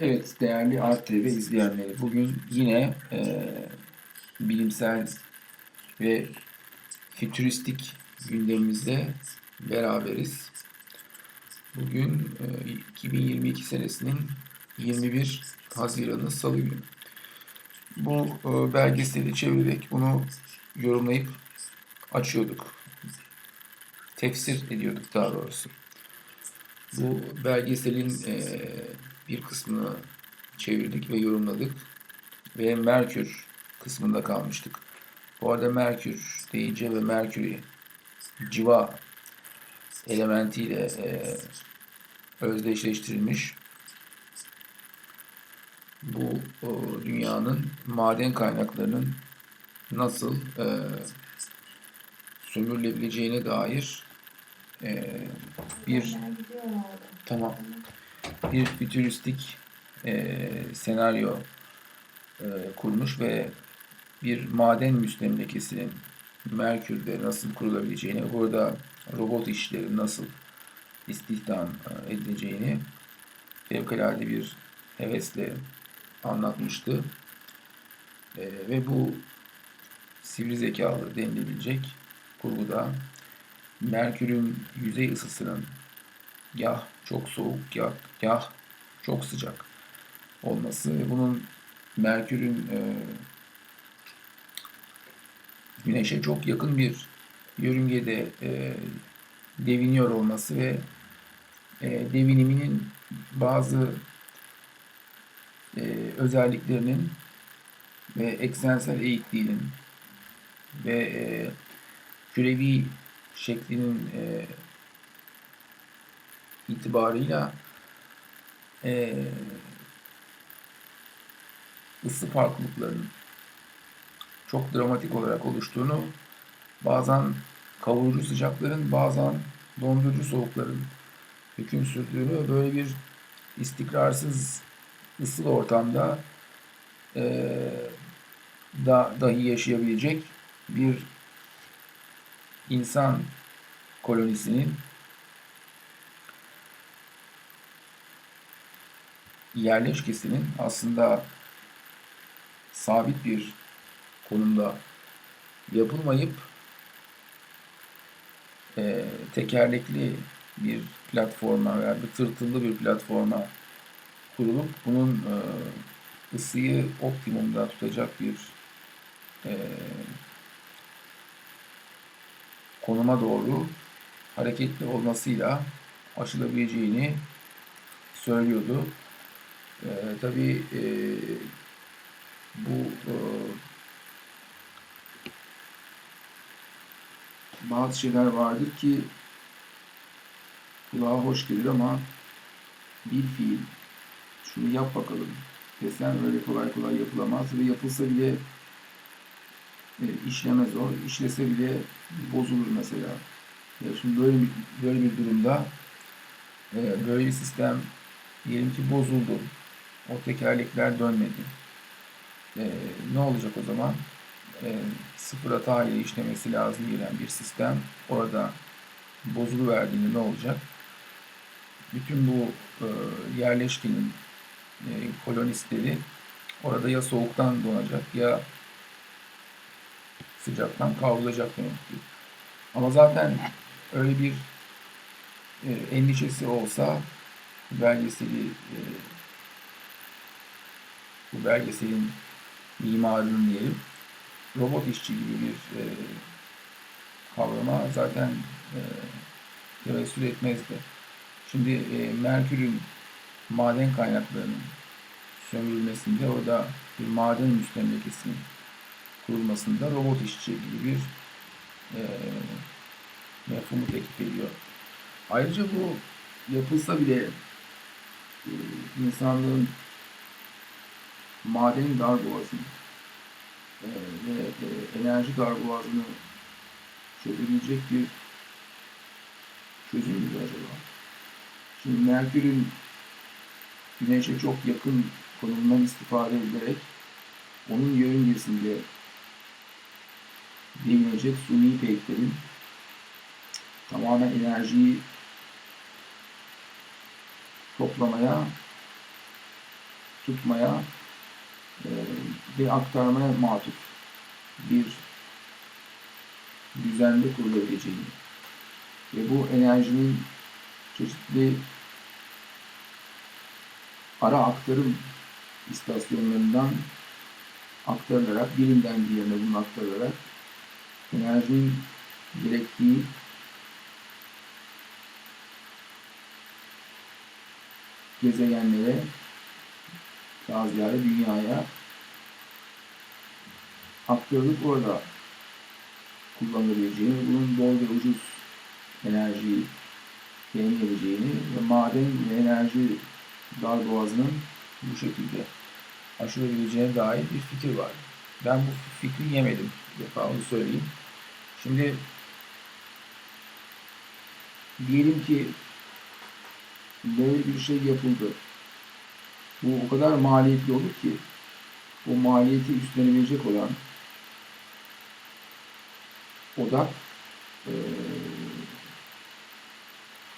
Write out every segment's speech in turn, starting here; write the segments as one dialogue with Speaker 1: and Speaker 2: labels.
Speaker 1: Evet değerli Art izleyenleri bugün yine e, bilimsel ve fütüristik gündemimizde beraberiz. Bugün e, 2022 senesinin 21 Haziran'ı Salı günü. Bu e, belgeseli çevirerek bunu yorumlayıp açıyorduk. Tefsir ediyorduk daha doğrusu. Bu belgeselin e, bir kısmını çevirdik ve yorumladık. Ve Merkür kısmında kalmıştık. Bu arada Merkür deyince ve Merkür'ü civa elementiyle e, özdeşleştirilmiş bu o, dünyanın maden kaynaklarının nasıl e, sömürülebileceğine dair e, bir tamam bir fütüristik e, senaryo e, kurmuş ve bir maden müstemlekesinin Merkür'de nasıl kurulabileceğini, burada robot işleri nasıl istihdam e, edileceğini fevkalade bir hevesle anlatmıştı. E, ve bu sivri zekalı denilebilecek kurguda Merkür'ün yüzey ısısının yah çok soğuk yah, yah çok sıcak olması. Ve bunun Merkür'ün e, Güneş'e çok yakın bir yörüngede e, deviniyor olması ve e, deviniminin bazı e, özelliklerinin ve eksensel eğikliğinin ve e, kürevi şeklinin e, itibarıyla e, ısı farklılıklarının çok dramatik olarak oluştuğunu, bazen kavurucu sıcakların, bazen dondurucu soğukların hüküm sürdüğünü, böyle bir istikrarsız ısıl ortamda e, da, dahi yaşayabilecek bir insan kolonisinin yerleşkesinin aslında sabit bir konumda yapılmayıp e, tekerlekli bir platforma veya bir tırtıllı bir platforma kurulup bunun e, ısıyı optimumda tutacak bir e, konuma doğru hareketli olmasıyla aşılabileceğini söylüyordu. E, tabii e, bu e, bazı şeyler vardır ki kulağa hoş gelir ama bir fiil şunu yap bakalım desen böyle kolay kolay yapılamaz ve yapılsa bile e, işlemez o. İşlese bile bozulur mesela. Ya şimdi böyle bir, böyle bir durumda e, böyle bir sistem diyelim ki bozuldu. O tekerlekler dönmedi. E, ne olacak o zaman? E, sıfır hata ile işlemesi lazım gelen bir sistem orada bozulu verdiğinde ne olacak? Bütün bu e, yerleşkinin e, kolonistleri orada ya soğuktan donacak ya sıcaktan kavrulacak demektir. Ama zaten öyle bir e, endişesi olsa belgeseli e, bu belgeselin mimarının diyelim robot işçi gibi bir e, kavrama zaten e, tevessül etmezdi. Şimdi e, Merkür'ün maden kaynaklarının sömürülmesinde orada bir maden müstemlekesinin kurulmasında robot işçi gibi bir e, mefhumu teklif ediyor. Ayrıca bu yapılsa bile e, insanlığın maden darboğazını e, ve e, enerji darboğazını çözebilecek bir çözüm müdür acaba? Şimdi Merkür'ün Güneş'e çok yakın konumundan istifade edilerek onun yörüngesinde devinecek suni peyklerin tamamen enerjiyi toplamaya tutmaya e, ve aktarmaya matuf bir düzende kurulabileceğini. Ve bu enerjinin çeşitli ara aktarım istasyonlarından aktarılarak, birinden diğerine bunu aktarılarak enerjinin gerektiği gezegenlere, ziyade dünyaya aktarılıp orada kullanılabileceğini, bunun bol ve ucuz enerjiyi temin edeceğini ve maden ve enerji dar boğazının bu şekilde aşılabileceğine dair bir fikir var. Ben bu fikri yemedim. Bir defa onu söyleyeyim. Şimdi diyelim ki böyle bir şey yapıldı. Bu o kadar maliyetli olur ki o maliyeti üstlenebilecek olan odak eee,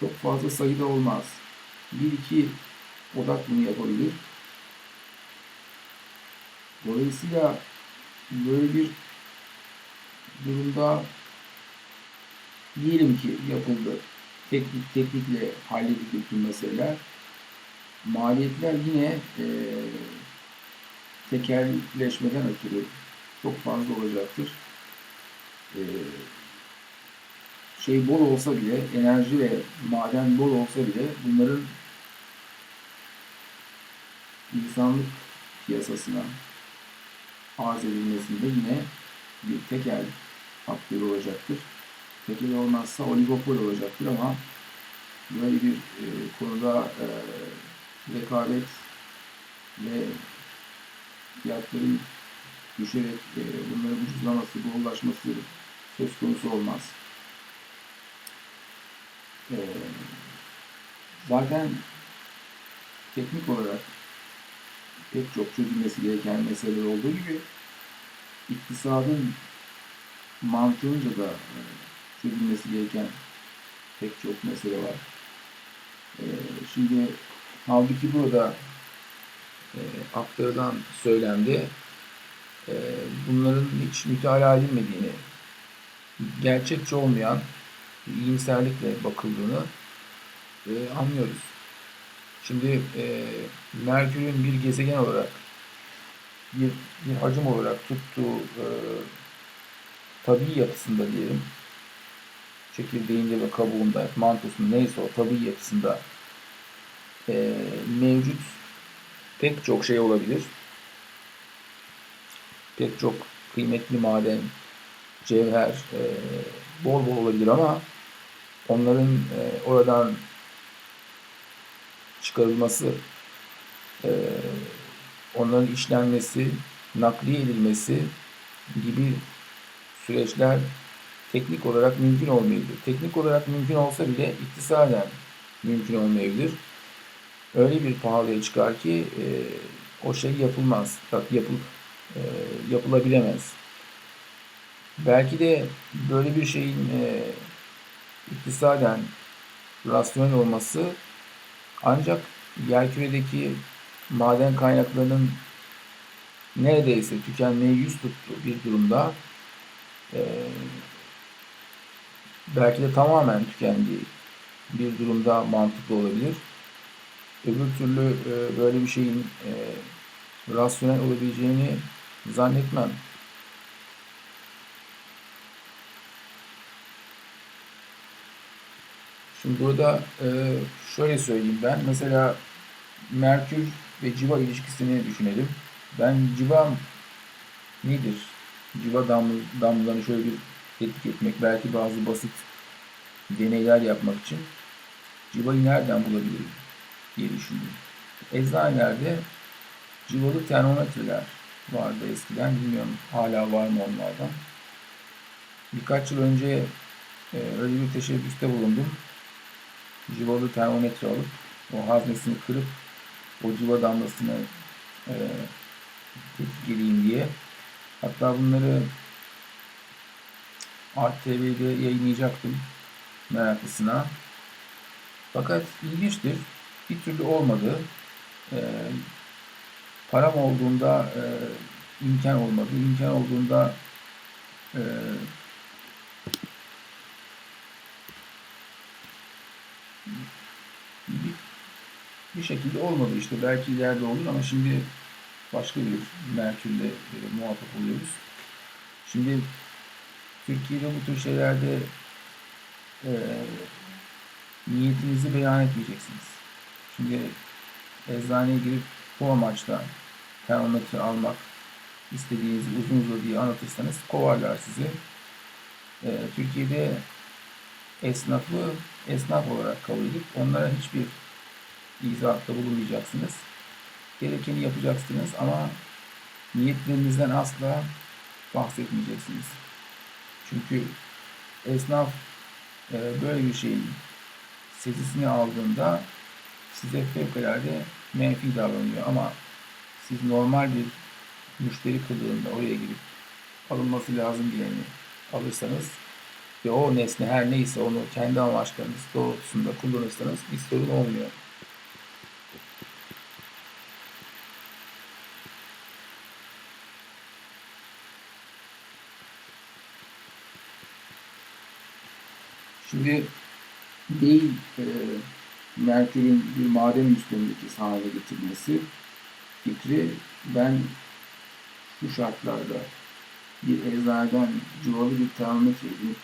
Speaker 1: çok fazla sayıda olmaz. Bir iki odak bunu yapabilir. Dolayısıyla böyle bir durumda diyelim ki yapıldı. Teknik teknikle halledildi bütün meseleler. Maliyetler yine eee tekelleşmeden ötürü çok fazla olacaktır. Eee, şey bol olsa bile, enerji ve maden bol olsa bile bunların insanlık piyasasına arz edilmesinde yine bir tekel faktörü olacaktır. Tekel olmazsa oligopol olacaktır ama böyle bir e, konuda e, rekabet ve fiyatların düşerek e, bunların ucuzlaması, bollaşması söz konusu olmaz. E, zaten teknik olarak pek çok çözülmesi gereken meseleler olduğu gibi iktisadın mantığınca da e, çözülmesi gereken pek çok mesele var. E, şimdi halbuki burada e, aktarılan söylemde e, bunların hiç mütalaa edilmediğini, gerçekçi olmayan iyimserlikle bakıldığını e, anlıyoruz. Şimdi e, Merkür'ün bir gezegen olarak bir, bir hacim olarak tuttuğu e, tabii yapısında diyelim çekirdeğinde ve kabuğunda mantosunda neyse o tabii yapısında e, mevcut pek çok şey olabilir. Pek çok kıymetli maden, cevher e, bol bol olabilir ama onların e, oradan çıkarılması, e, onların işlenmesi, nakliye edilmesi gibi süreçler teknik olarak mümkün olmayabilir. Teknik olarak mümkün olsa bile iktisaden mümkün olmayabilir. Öyle bir pahalıya çıkar ki e, o şey yapılmaz, yapıl, e, yapılabilemez. Belki de böyle bir şeyin e, iktisaden rasyonel olması ancak yerküredeki maden kaynaklarının neredeyse tükenmeye yüz tuttuğu bir durumda e, belki de tamamen tükendiği bir durumda mantıklı olabilir. Öbür türlü e, böyle bir şeyin e, rasyonel olabileceğini zannetmem. Şimdi burada e, şöyle söyleyeyim ben. Mesela Merkür ve civa ilişkisini düşünelim. Ben civa nedir? Civa damlalarını şöyle bir tetkik etmek, belki bazı basit deneyler yapmak için civayı nereden bulabilirim diye düşündüm. Eczanelerde civalı termometreler vardı eskiden. Bilmiyorum hala var mı onlardan. Birkaç yıl önce e, öyle bir teşebbüste bulundum civalı termometre alıp o haznesini kırıp o civa damlasını e, geleyim diye. Hatta bunları Art TV'de yayınlayacaktım meraklısına. Fakat ilginçtir. Bir türlü olmadı. E, param olduğunda e, imkan olmadı. imkan olduğunda e, bir, bir şekilde olmadı işte. Belki ileride olur ama şimdi başka bir Merkür'le e, muhatap oluyoruz. Şimdi Türkiye'de bu tür şeylerde e, niyetinizi beyan etmeyeceksiniz. Şimdi eczaneye girip bu amaçla termometre almak istediğinizi uzun uzadıya anlatırsanız kovarlar sizi. E, Türkiye'de esnafı esnaf olarak kabul edip onlara hiçbir izahatta bulunmayacaksınız. Gerekeni yapacaksınız ama niyetlerinizden asla bahsetmeyeceksiniz. Çünkü esnaf e, böyle bir şeyin sezisini aldığında size fevkalade menfi davranıyor ama siz normal bir müşteri kılığında oraya girip alınması lazım bileni alırsanız ve o nesne her neyse onu kendi amaçlarınız doğrultusunda kullanırsanız bir sorun olmuyor. Şimdi değil Merkür'ün bir maden müstemlekesi haline getirmesi fikri ben şu şartlarda bir eczaneden civalı bir termometre edinip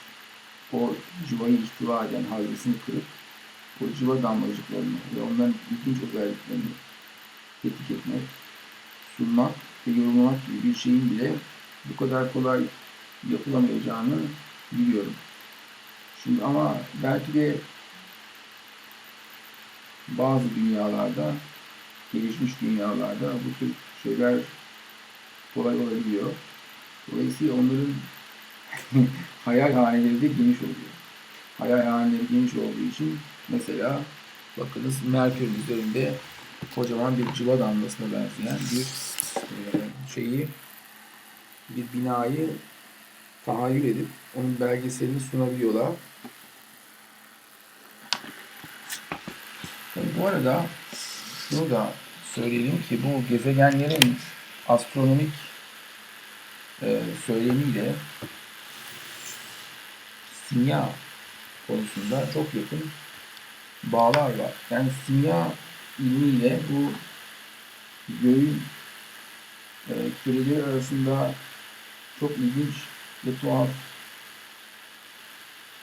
Speaker 1: o civayı ihtiva eden haznesini kırıp o civa damlacıklarını ve onların ilginç özelliklerini tetkik etmek, sunmak ve yorumlamak gibi bir şeyin bile bu kadar kolay yapılamayacağını biliyorum. Şimdi ama belki de bazı dünyalarda, gelişmiş dünyalarda bu tür şeyler kolay olabiliyor. Dolayısıyla onların hayal haneleri de geniş oluyor. Hayal haneleri geniş olduğu için mesela bakınız Merkür üzerinde kocaman bir civa damlasına benzeyen bir e, şeyi bir binayı tahayyül edip onun belgeselini sunabiliyorlar. Tabii bu arada şunu da söyleyelim ki bu gezegenlerin astronomik e, söylemiyle simya konusunda çok yakın bağlar var. Yani simya ilmiyle bu göğün e, küreleri arasında çok ilginç ve tuhaf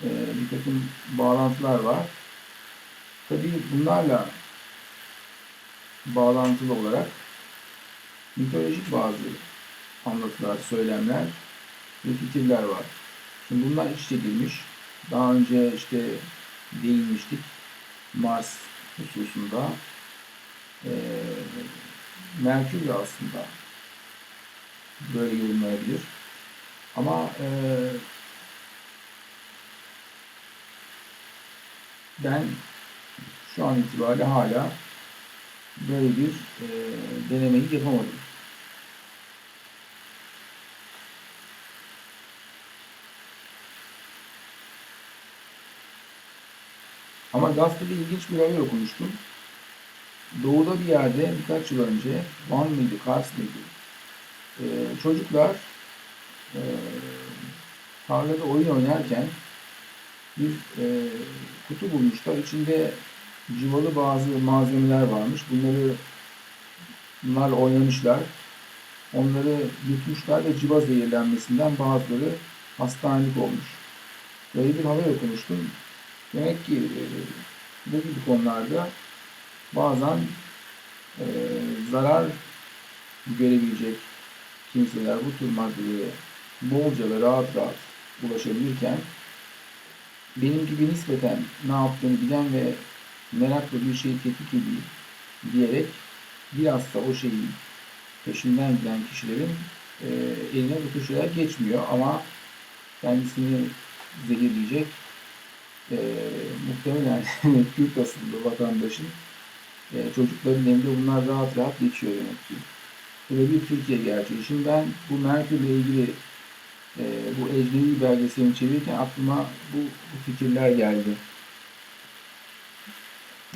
Speaker 1: e, bir takım bağlantılar var. Tabii bunlarla bağlantılı olarak mitolojik bazı anlatılar, söylemler ve fikirler var. Şimdi bunlar iç edilmiş. Daha önce işte değinmiştik. Mars hususunda e, Merkür de aslında böyle yorumlanabilir. Ama e, ben şu an itibariyle hala böyle bir e, denemeyi yapamadım. Ama gazetede ilginç bir haber okumuştum. Doğuda bir yerde birkaç yıl önce Van mıydı, Kars mıydı? Ee, çocuklar e, tarlada oyun oynarken bir e, kutu bulmuşlar. İçinde civalı bazı malzemeler varmış. Bunları bunlarla oynamışlar. Onları yutmuşlar ve civa zehirlenmesinden bazıları hastanelik olmuş. Böyle bir haber okumuştum. Demek ki e, bu gibi konularda bazen e, zarar görebilecek kimseler bu tür maddelere bolca ve rahat rahat ulaşabilirken benim gibi nispeten ne yaptığını bilen ve merakla bir şeyi tetkik edeyim diyerek bilhassa o şeyin peşinden giden kişilerin e, eline bu tür şeyler geçmiyor ama kendisini zehirleyecek e, muhtemelen Kürt asıllı vatandaşın e, çocukların elinde bunlar rahat rahat geçiyor demek ki. Böyle bir Türkiye gerçeği. Şimdi ben bu Merkür'le ilgili e, bu ecnebi belgeselini çevirirken aklıma bu, bu fikirler geldi.